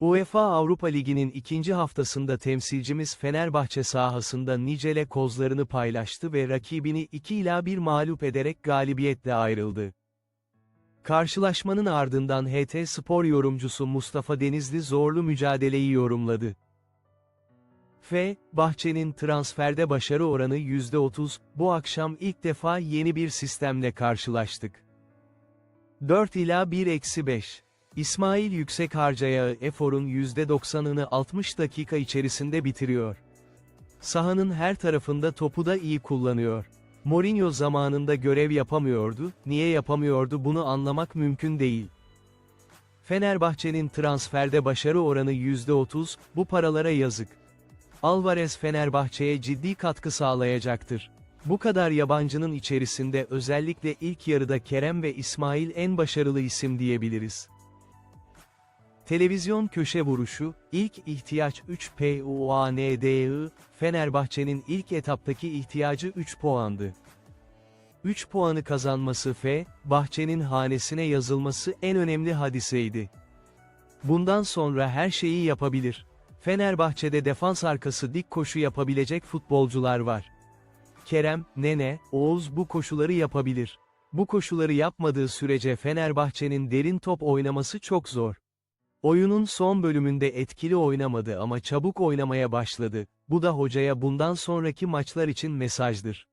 UEFA Avrupa Ligi'nin ikinci haftasında temsilcimiz Fenerbahçe sahasında Nicele kozlarını paylaştı ve rakibini 2 ila 1 mağlup ederek galibiyetle ayrıldı. Karşılaşmanın ardından HT Spor yorumcusu Mustafa Denizli zorlu mücadeleyi yorumladı. F. Bahçe'nin transferde başarı oranı %30, bu akşam ilk defa yeni bir sistemle karşılaştık. 4 ila 1 eksi 5. İsmail Yüksek Harcayağı Efor'un %90'ını 60 dakika içerisinde bitiriyor. Sahanın her tarafında topu da iyi kullanıyor. Mourinho zamanında görev yapamıyordu, niye yapamıyordu bunu anlamak mümkün değil. Fenerbahçe'nin transferde başarı oranı %30, bu paralara yazık. Alvarez Fenerbahçe'ye ciddi katkı sağlayacaktır. Bu kadar yabancının içerisinde özellikle ilk yarıda Kerem ve İsmail en başarılı isim diyebiliriz. Televizyon köşe vuruşu, ilk ihtiyaç 3 PUANDI, Fenerbahçe'nin ilk etaptaki ihtiyacı 3 puandı. 3 puanı kazanması F, Bahçe'nin hanesine yazılması en önemli hadiseydi. Bundan sonra her şeyi yapabilir. Fenerbahçe'de defans arkası dik koşu yapabilecek futbolcular var. Kerem, Nene, Oğuz bu koşuları yapabilir. Bu koşuları yapmadığı sürece Fenerbahçe'nin derin top oynaması çok zor. Oyunun son bölümünde etkili oynamadı ama çabuk oynamaya başladı. Bu da hocaya bundan sonraki maçlar için mesajdır.